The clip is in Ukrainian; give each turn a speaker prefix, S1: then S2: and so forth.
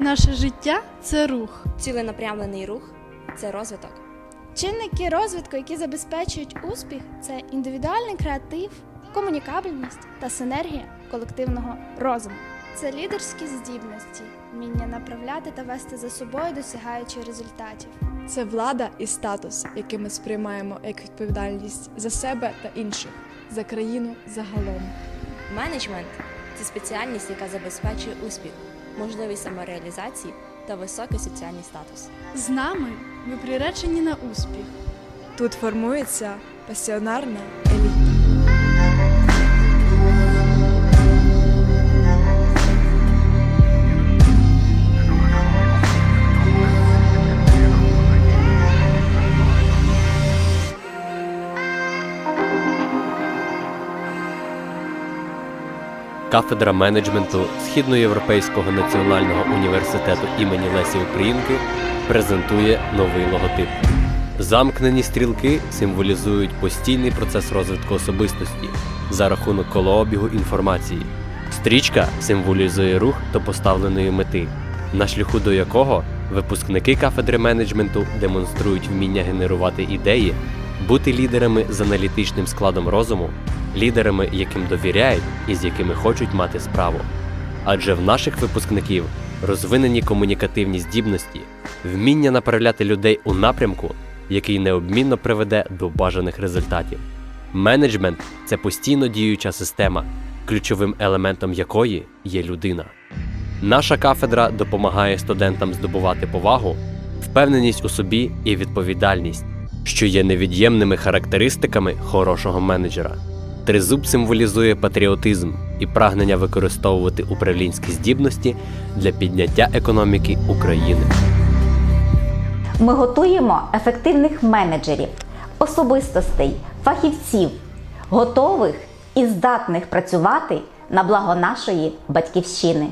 S1: Наше життя це рух.
S2: Ціленапрямлений рух це розвиток.
S3: Чинники розвитку, які забезпечують успіх, це індивідуальний креатив, комунікабельність та синергія колективного розуму. Це лідерські здібності, вміння направляти та вести за собою, досягаючи результатів.
S4: Це влада і статус, який ми сприймаємо як відповідальність за себе та інших, за країну загалом.
S2: Менеджмент це спеціальність, яка забезпечує успіх, можливість самореалізації та високий соціальний статус.
S1: З нами ви приречені на успіх.
S4: Тут формується пасіонарна еліта.
S5: Кафедра менеджменту Східноєвропейського національного університету імені Лесі Українки презентує новий логотип. Замкнені стрілки символізують постійний процес розвитку особистості за рахунок колообігу інформації. Стрічка символізує рух до поставленої мети, на шляху до якого випускники кафедри менеджменту демонструють вміння генерувати ідеї, бути лідерами з аналітичним складом розуму, лідерами, яким довіряють і з якими хочуть мати справу. Адже в наших випускників розвинені комунікативні здібності, вміння направляти людей у напрямку, який необмінно приведе до бажаних результатів. Менеджмент це постійно діюча система, ключовим елементом якої є людина. Наша кафедра допомагає студентам здобувати повагу, впевненість у собі і відповідальність, що є невід'ємними характеристиками хорошого менеджера. Тризуб символізує патріотизм і прагнення використовувати управлінські здібності для підняття економіки України.
S6: Ми готуємо ефективних менеджерів, особистостей, фахівців, готових і здатних працювати на благо нашої батьківщини.